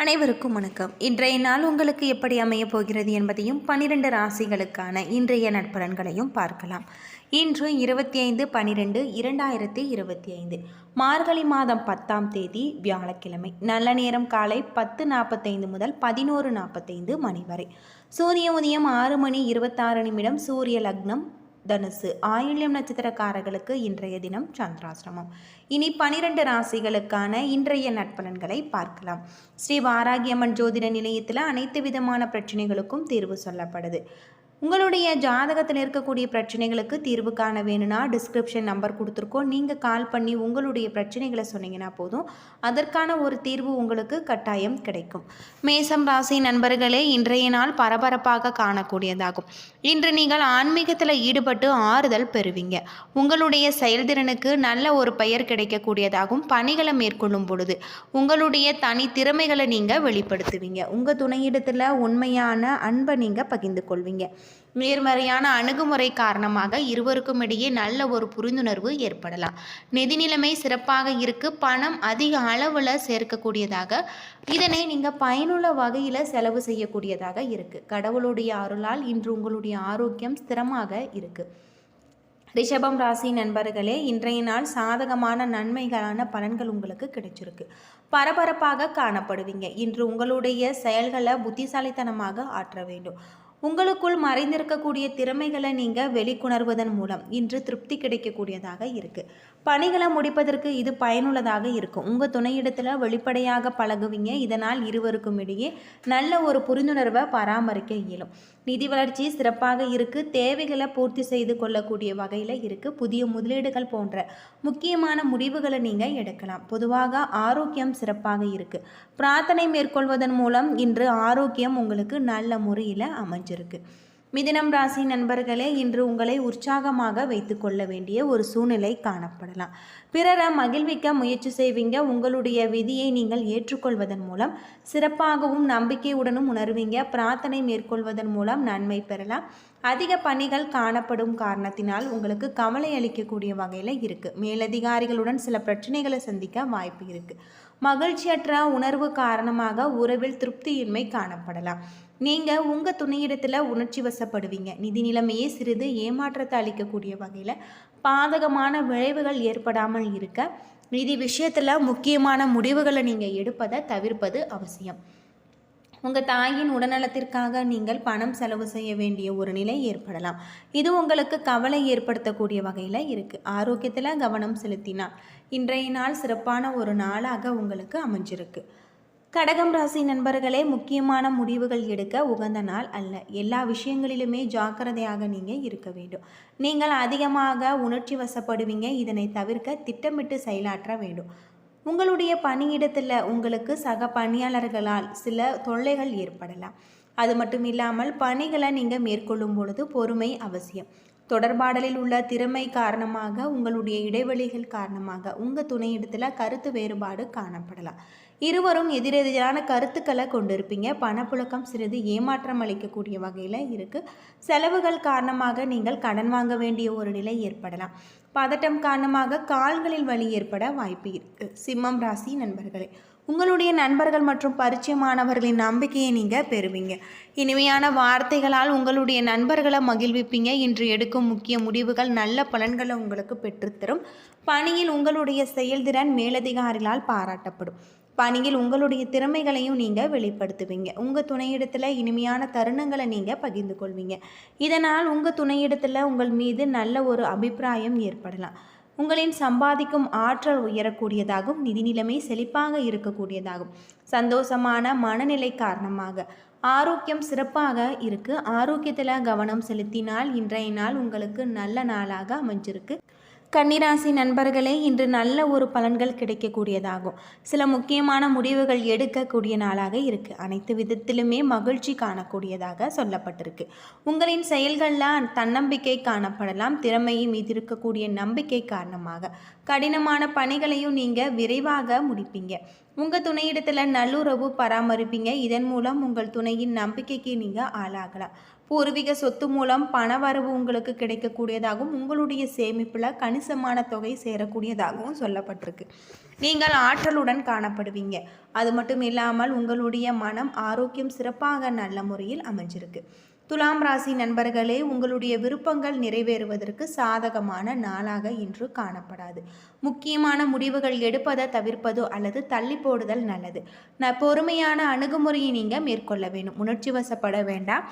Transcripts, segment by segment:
அனைவருக்கும் வணக்கம். இன்றைய நாள் உங்களுக்கு எப்படி அமையப் போகிறது என்பதையும் பனிரெண்டு ராசிகளுக்கான இன்றைய நட்பலன்களையும் பார்க்கலாம். இன்று இருபத்தி ஐந்து பனிரெண்டு இரண்டாயிரத்தி இருபத்தி ஐந்து மார்கழி மாதம் பத்தாம் தேதி வியாழக்கிழமை. நல்ல நேரம் காலை பத்து நாற்பத்தைந்து முதல் பதினோரு நாற்பத்தைந்து மணி வரை. சூரிய உதயம் ஆறு மணி இருபத்தாறு நிமிடம் சூரிய லக்னம் தனுசு. ஆயுள்யம் நட்சத்திரக்காரர்களுக்கு இன்றைய தினம் சந்திராசிரமம் இனி பனிரெண்டு ராசிகளுக்கான இன்றைய நட்பலன்களை பார்க்கலாம். ஸ்ரீ வாராகியம்மன் ஜோதிட நிலையத்தில் அனைத்து விதமான பிரச்சனைகளுக்கும் தீர்வு சொல்லப்படுது. உங்களுடைய ஜாதகத்தில் இருக்கக்கூடிய பிரச்சனைகளுக்கு தீர்வு காண வேணும்னா டிஸ்கிரிப்ஷன் நம்பர் கொடுத்துருக்கோம். நீங்கள் கால் பண்ணி உங்களுடைய பிரச்சனைகளை சொன்னீங்கன்னா போதும். அதற்கான ஒரு தீர்வு உங்களுக்கு கட்டாயம் கிடைக்கும். மேசம் ராசி நண்பர்களே இன்றைய நாள் பரபரப்பாக காணக்கூடியதாகும். இன்று நீங்கள் ஆன்மீகத்தில் ஈடுபட்டு ஆறுதல் பெறுவீங்க. உங்களுடைய செயல்திறனுக்கு நல்ல ஒரு பெயர் கிடைக்கக்கூடியதாகும். பணிகளை மேற்கொள்ளும் பொழுது உங்களுடைய தனி திறமைகளை நீங்கள் வெளிப்படுத்துவீங்க. உங்கள் துணையிடத்தில் உண்மையான அன்பை நீங்கள் பகிர்ந்து கொள்வீங்க. நேர்மறையான அணுகுமுறை காரணமாக இருவருக்கும் இடையே நல்ல ஒரு புரிந்துணர்வு ஏற்படலாம். நிதி நிலைமை சிறப்பாக இருக்கு. பணம் அதிக அளவில் சேர்க்கக்கூடியதாக இதனை நீங்கள் பயனுள்ள வகையில் செலவு செய்யக்கூடியதாக இருக்கு. கடவுளுடைய அருளால் இன்று உங்களுடைய ஆரோக்கியம் ஸ்திரமாக இருக்கு. ரிஷபம் ராசி நண்பர்களே இன்றைய நாள் சாதகமான நன்மைகளான பலன்கள் உங்களுக்கு கிடைச்சிருக்கு. பரபரப்பாக காணப்படுவீங்க. இன்று உங்களுடைய செயல்களை புத்திசாலித்தனமாக ஆற்ற வேண்டும். உங்களுக்குள் மறைந்திருக்கக்கூடிய திறமைகளை நீங்கள் வெளிக்கொணர்வதன் மூலம் இன்று திருப்தி கிடைக்கக்கூடியதாக இருக்குது பணிகளை முடிப்பதற்கு இது பயனுள்ளதாக இருக்கும். உங்கள் துணையிடத்தில் வெளிப்படையாக பழகுவீங்க. இதனால் இருவருக்கும் இடையே நல்ல ஒரு புரிந்துணர்வை பராமரிக்க இயலும். நிதி வளர்ச்சி சிறப்பாக இருக்குது தேவைகளை பூர்த்தி செய்து கொள்ளக்கூடிய வகையில் இருக்குது புதிய முதலீடுகள் போன்ற முக்கியமான முடிவுகளை நீங்கள் எடுக்கலாம். பொதுவாக ஆரோக்கியம் சிறப்பாக இருக்குது பிரார்த்தனை மேற்கொள்வதன் மூலம் இன்று ஆரோக்கியம் உங்களுக்கு நல்ல முறையில் அமைஞ்சிருக்கு. மிதினம் ராசி நண்பர்களே இன்று உங்களை உற்சாகமாக வைத்துக்கொள்ள வேண்டிய ஒரு சூழ்நிலை காணப்படலாம். பிறரை மகிழ்விக்க முயற்சி செய்வீங்க. உங்களுடைய விதியை நீங்கள் ஏற்றுக்கொள்வதன் மூலம் சிறப்பாகவும் நம்பிக்கையுடனும் உணர்வீங்க. பிரார்த்தனை மேற்கொள்வதன் மூலம் நன்மை பெறலாம். அதிக பணிகள் காணப்படும் காரணத்தினால் உங்களுக்கு கவலை அளிக்கக்கூடிய வகையில் இருக்குது மேலதிகாரிகளுடன் சில பிரச்சனைகளை சந்திக்க வாய்ப்பு இருக்குது மகிழ்ச்சியற்ற உணர்வு காரணமாக உறவில் திருப்தியின்மை காணப்படலாம். நீங்கள் உங்கள் துணையிடத்தில் உணர்ச்சி வசப்படுவீங்க. நிதி நிலைமையே சிறிது ஏமாற்றத்தை அளிக்கக்கூடிய வகையில் பாதகமான விளைவுகள் ஏற்படாமல் இருக்க நிதி விஷயத்தில் முக்கியமான முடிவுகளை நீங்கள் எடுப்பதை தவிர்ப்பது அவசியம். உங்கள் தாயின் உடல்நலத்திற்காக நீங்கள் பணம் செலவு செய்ய வேண்டிய ஒரு நிலை ஏற்படலாம். இது உங்களுக்கு கவலை ஏற்படுத்தக்கூடிய வகையில் இருக்குது ஆரோக்கியத்தில் கவனம் செலுத்தினால் இன்றைய நாள் சிறப்பான ஒரு நாளாக உங்களுக்கு அமைஞ்சிருக்கு. கடகம் ராசி நண்பர்களே முக்கியமான முடிவுகள் எடுக்க உகந்த நாள் அல்ல. எல்லா விஷயங்களிலுமே ஜாக்கிரதையாக நீங்கள் இருக்க வேண்டும். நீங்கள் அதிகமாக உணர்ச்சி வசப்படுவீங்க. இதனை தவிர்க்க திட்டமிட்டு செயலாற்ற வேண்டும். உங்களுடைய பணியிடத்தில் உங்களுக்கு சக பணியாளர்களால் சில தொல்லைகள் ஏற்படலாம். அது மட்டும் இல்லாமல் பணிகளை நீங்கள் மேற்கொள்ளும் பொழுது பொறுமை அவசியம். தொடர்பாடலில் உள்ள திறமை காரணமாக உங்களுடைய இடைவெளிகள் காரணமாக உங்கள் துணையிடத்தில் கருத்து வேறுபாடு காணப்படலாம். இருவரும் எதிரெதிரான கருத்துக்களை கொண்டிருப்பீங்க. பணப்புழக்கம் சிறிது ஏமாற்றம் அளிக்கக்கூடிய வகையில் இருக்குது செலவுகள் காரணமாக நீங்கள் கடன் வாங்க வேண்டிய ஒரு நிலை ஏற்படலாம். பதட்டம் காரணமாக கால்களில் வலி ஏற்பட வாய்ப்பு இருக்குது சிம்மம் ராசி நண்பர்களே உங்களுடைய நண்பர்கள் மற்றும் பரிச்சயமானவர்களின் நம்பிக்கையை நீங்கள் பெறுவீங்க. இனிமையான வார்த்தைகளால் உங்களுடைய நண்பர்களை மகிழ்விப்பீங்க. இன்று எடுக்கும் முக்கிய முடிவுகள் நல்ல பலன்களை உங்களுக்கு பெற்றுத்தரும். பணியில் உங்களுடைய செயல்திறன் மேலதிகாரிகளால் பாராட்டப்படும். பணியில் உங்களுடைய திறமைகளையும் நீங்கள் வெளிப்படுத்துவீங்க. உங்கள் துணையிடத்தில் இனிமையான தருணங்களை நீங்கள் பகிர்ந்து கொள்வீங்க. இதனால் உங்கள் துணையிடத்தில் உங்கள் மீது நல்ல ஒரு அபிப்பிராயம் ஏற்படலாம். உங்களின் சம்பாதிக்கும் ஆற்றல் உயரக்கூடியதாகும். நிதி நிலைமை செழிப்பாக இருக்கக்கூடியதாகும். சந்தோஷமான மனநிலை காரணமாக. ஆரோக்கியம் சிறப்பாக இருக்கு. ஆரோக்கியத்தில் கவனம் செலுத்தினால் இன்றைய நாள் உங்களுக்கு நல்ல நாளாக அமைஞ்சிருக்கு. கன்னிராசி நண்பர்களே இன்று நல்ல ஒரு பலன்கள் கிடைக்கக்கூடியதாகும். சில முக்கியமான முடிவுகள் எடுக்கக்கூடிய நாளாக இருக்குது அனைத்து விதத்திலுமே மகிழ்ச்சி காணக்கூடியதாக சொல்லப்பட்டிருக்கு. உங்களின் செயல்களில் தன்னம்பிக்கை காணப்படலாம். திறமையை மீது இருக்கக்கூடிய நம்பிக்கை காரணமாக. கடினமான பணிகளையும் நீங்கள் விரைவாக முடிப்பீங்க. உங்கள் துணையிடத்தில் நல்லுறவு பராமரிப்பீங்க. இதன் மூலம் உங்கள் துணையின் நம்பிக்கைக்கு நீங்கள் ஆளாகலாம். பூர்வீக சொத்து மூலம் பணவரவு உங்களுக்கு கிடைக்கக்கூடியதாகவும் உங்களுடைய சேமிப்பில் கணிசமான தொகை சேரக்கூடியதாகவும் சொல்லப்பட்டிருக்கு. நீங்கள் ஆற்றலுடன் காணப்படுவீங்க. அது மட்டும் இல்லாமல் உங்களுடைய மனம் ஆரோக்கியம் சிறப்பாக நல்ல முறையில் அமைஞ்சிருக்கு. துலாம் ராசி நண்பர்களே உங்களுடைய விருப்பங்கள் நிறைவேறுவதற்கு சாதகமான நாளாக இன்று காணப்படாது. முக்கியமான முடிவுகள் எடுப்பதை தவிர்ப்பதோ அல்லது தள்ளி போடுதல் நல்லது. பொறுமையான அணுகுமுறையை நீங்கள் மேற்கொள்ள வேண்டும். உணர்ச்சி வசப்பட வேண்டாம்.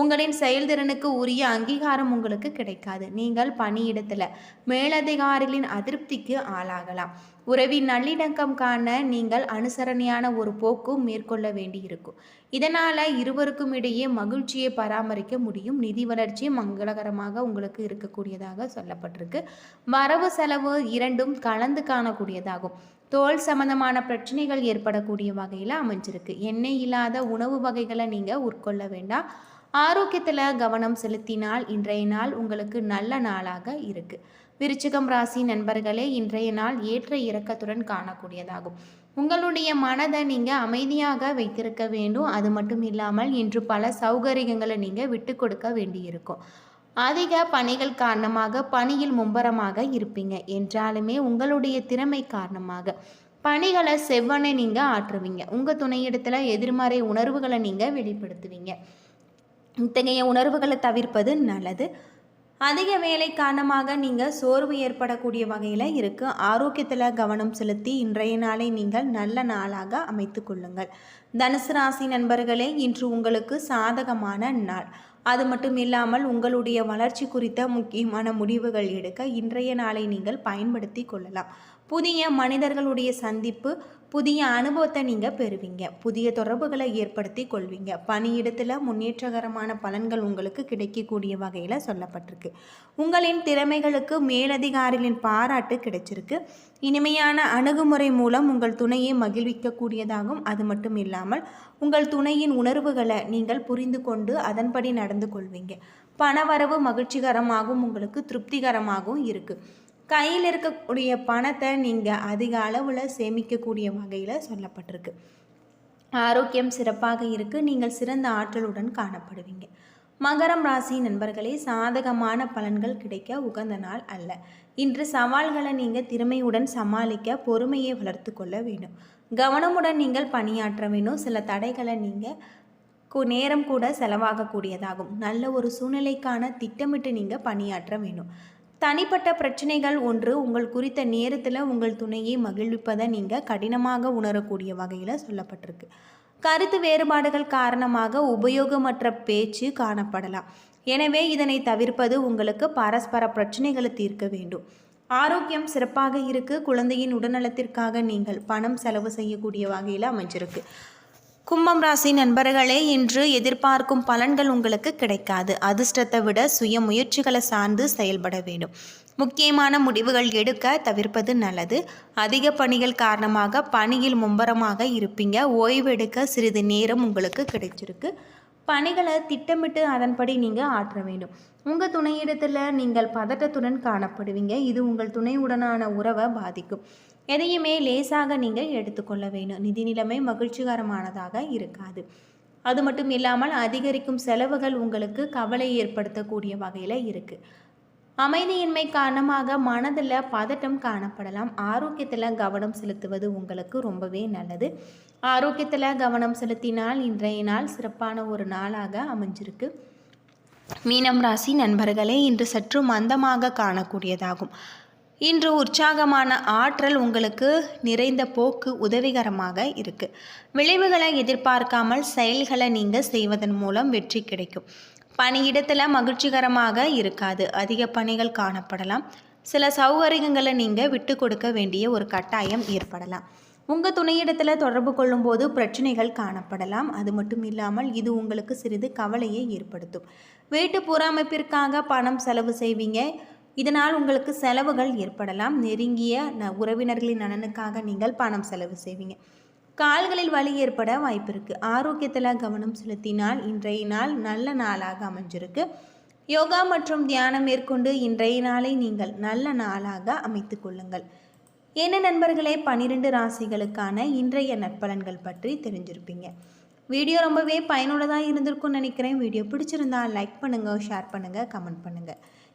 உங்களின் செயல்திறனுக்கு உரிய அங்கீகாரம் உங்களுக்கு கிடைக்காது. நீங்கள் பணியிடத்தில் மேலதிகாரிகளின் அதிருப்திக்கு ஆளாகலாம். உறவின் நல்லிணக்கம் காண நீங்கள் அனுசரணையான ஒரு போக்கும் மேற்கொள்ள வேண்டியிருக்கும். இதனால் இருவருக்கும் இடையே மகிழ்ச்சியை பராமரிக்க முடியும். நிதி வளர்ச்சி மங்களகரமாக உங்களுக்கு இருக்கக்கூடியதாக சொல்லப்பட்டிருக்கு. வரவு செலவு இரண்டும் கலந்து காணக்கூடியதாகும். தோல் சம்பந்தமான பிரச்சனைகள் ஏற்படக்கூடிய வகையில் அமைஞ்சிருக்கு. எண்ணெய் இல்லாத உணவு வகைகளை நீங்கள் உட்கொள்ள வேண்டாம். ஆரோக்கியத்தில் கவனம் செலுத்தினால் இன்றைய நாள் உங்களுக்கு நல்ல நாளாக இருக்குது விருச்சிகம் ராசி நண்பர்களே இன்றைய நாள் ஏற்ற இறக்கத்துடன் காணக்கூடியதாகும். உங்களுடைய மனதை நீங்கள் அமைதியாக வைத்திருக்க வேண்டும். அது மட்டும் இல்லாமல் இன்று பல சௌகரியங்களை நீங்கள் விட்டு கொடுக்க வேண்டியிருக்கும். அதிக பணிகள் காரணமாக பணியில் மும்பரமாக இருப்பீங்க. என்றாலுமே உங்களுடைய திறமை காரணமாக பணிகளை செவ்வனை நீங்கள் ஆற்றுவீங்க. உங்கள் துணையிடத்தில் எதிர்மறை உணர்வுகளை நீங்கள் வெளிப்படுத்துவீங்க. இத்தகைய உணர்வுகளை தவிர்ப்பது நல்லது. அதிக வேலை காரணமாக நீங்கள் சோர்வு ஏற்படக்கூடிய வகையில் இருக்குது ஆரோக்கியத்தில் கவனம் செலுத்தி இன்றைய நாளை நீங்கள் நல்ல நாளாக அமைத்து கொள்ளுங்கள். தனுசு ராசி நண்பர்களே இன்று உங்களுக்கு சாதகமான நாள். அது மட்டும் இல்லாமல் உங்களுடைய வளர்ச்சி குறித்த முக்கியமான முடிவுகள் எடுக்க இன்றைய நாளை நீங்கள் பயன்படுத்தி கொள்ளலாம். புதிய மனிதர்களுடைய சந்திப்பு புதிய அனுபவத்தை நீங்கள் பெறுவீங்க. புதிய தொடர்புகளை ஏற்படுத்தி கொள்வீங்க. பணியிடத்தில் முன்னேற்றகரமான பலன்கள் உங்களுக்கு கிடைக்கக்கூடிய வகையில் சொல்லப்பட்டிருக்கு. உங்களின் திறமைகளுக்கு மேலதிகாரிகளின் பாராட்டு கிடைச்சிருக்கு. இனிமையான அணுகுமுறை மூலம் உங்கள் துணையை மகிழ்விக்கக்கூடியதாகும். அது மட்டும் இல்லாமல் உங்கள் துணையின் உணர்வுகளை நீங்கள் புரிந்து கொண்டு அதன்படி நடந்து கொள்வீங்க. பணவரவு மகிழ்ச்சிகரமாகவும் உங்களுக்கு திருப்திகரமாகவும் இருக்குது கையில் இருக்கக்கூடிய பணத்தை நீங்கள் அதிக அளவில் சேமிக்கக்கூடிய வகையில் சொல்லப்பட்டிருக்கு. ஆரோக்கியம் சிறப்பாக இருக்குது நீங்கள் சிறந்த ஆற்றலுடன் காணப்படுவீங்க. மகரம் ராசி நண்பர்களே சாதகமான பலன்கள் கிடைக்க உகந்த நாள் அல்ல. இன்று சவால்களை நீங்கள் திறமையுடன் சமாளிக்க பொறுமையை வளர்த்து கொள்ள வேண்டும். கவனமுடன் நீங்கள் பணியாற்ற வேணும் சில தடைகளை நீங்கள் நேரம் கூட செலவாகக்கூடியதாகும். நல்ல ஒரு சூழ்நிலைக்கான திட்டமிட்டு நீங்கள் பணியாற்ற வேணும் தனிப்பட்ட பிரச்சனைகள் ஒன்று உங்கள் குறித்த நேரத்தில் உங்கள் துணையை மகிழ்விப்பதை நீங்கள் கடினமாக உணரக்கூடிய வகையில் சொல்லப்பட்டிருக்கு. கருத்து வேறுபாடுகள் காரணமாக உபயோகமற்ற பேச்சு காணப்படலாம். எனவே இதனை தவிர்ப்பது உங்களுக்கு பரஸ்பர பிரச்சனைகளை தீர்க்க வேண்டும். ஆரோக்கியம் சிறப்பாக இருக்கு. குழந்தையின் உடல்நலத்திற்காக நீங்கள் பணம் செலவு செய்யக்கூடிய வகையில் அமைஞ்சிருக்கு. கும்பம் ராசி நண்பர்களே இன்று எதிர்பார்க்கும் பலன்கள் உங்களுக்கு கிடைக்காது. அதிர்ஷ்டத்தை விட சுய முயற்சிகளை சார்ந்து செயல்பட வேண்டும். முக்கியமான முடிவுகள் எடுக்க தவிர்ப்பது நல்லது. அதிக பணிகள் காரணமாக பணியில் மும்பரமாக இருப்பீங்க. ஓய்வெடுக்க சிறிது நேரம் உங்களுக்கு கிடைச்சிருக்கு. பணிகளை திட்டமிட்டு அதன்படி நீங்கள் ஆற்ற வேண்டும். உங்கள் துணையிடத்தில் நீங்கள் பதட்டத்துடன் காணப்படுவீங்க. இது உங்கள் துணையுடனான உறவை பாதிக்கும். எதையுமே லேசாக நீங்கள் எடுத்துக்கொள்ள வேண்டும். நிதி நிலைமை மகிழ்ச்சிகரமானதாக இருக்காது. அது மட்டும் இல்லாமல் அதிகரிக்கும் செலவுகள் உங்களுக்கு கவலை ஏற்படுத்தக்கூடிய வகையில் இருக்குது அமைதியின்மை காரணமாக மனதில் பதட்டம் காணப்படலாம். ஆரோக்கியத்தில் கவனம் செலுத்துவது உங்களுக்கு ரொம்பவே நல்லது. ஆரோக்கியத்தில் கவனம் செலுத்தினால் இன்றைய நாள் சிறப்பான ஒரு நாளாக அமைஞ்சிருக்கு. மீனம் ராசி நண்பர்களே இன்று சற்று மந்தமாக காணக்கூடியதாகும். இன்று உற்சாகமான ஆற்றல் உங்களுக்கு நிறைந்த போக்கு உதவிகரமாக இருக்குது விளைவுகளை எதிர்பார்க்காமல் செயல்களை நீங்கள் செய்வதன் மூலம் வெற்றி கிடைக்கும். பணியிடத்தில் மகிழ்ச்சிகரமாக இருக்காது. அதிக பணிகள் காணப்படலாம். சில சௌகரியங்களை நீங்கள் விட்டு கொடுக்க வேண்டிய ஒரு கட்டாயம் ஏற்படலாம். உங்கள் துணையிடத்தில் தொடர்பு கொள்ளும்போது பிரச்சனைகள் காணப்படலாம். அது மட்டும் இல்லாமல் இது உங்களுக்கு சிறிது கவலையை ஏற்படுத்தும். வீட்டு புறாமைப்பிற்காக பணம் செலவு செய்வீங்க. இதனால் உங்களுக்கு செலவுகள் ஏற்படலாம். நெருங்கிய ந உறவினர்களின் நலனுக்காக நீங்கள் பணம் செலவு செய்வீங்க. கால்களில் வலி ஏற்பட வாய்ப்பு இருக்குது ஆரோக்கியத்தில் கவனம் செலுத்தினால் இன்றைய நாள் நல்ல நாளாக அமைஞ்சிருக்கு. யோகா மற்றும் தியானம் மேற்கொண்டு இன்றைய நாளை நீங்கள் நல்ல நாளாக அமைத்து கொள்ளுங்கள். என்ன நண்பர்களே பன்னிரெண்டு ராசிகளுக்கான இன்றைய நற்பலன்கள் பற்றி தெரிஞ்சிருப்பீங்க. வீடியோ ரொம்பவே பயனுள்ளதாக இருந்திருக்கும்னு நினைக்கிறேன். வீடியோ பிடிச்சிருந்தா லைக் பண்ணுங்கள் ஷேர் பண்ணுங்கள் கமெண்ட் பண்ணுங்கள்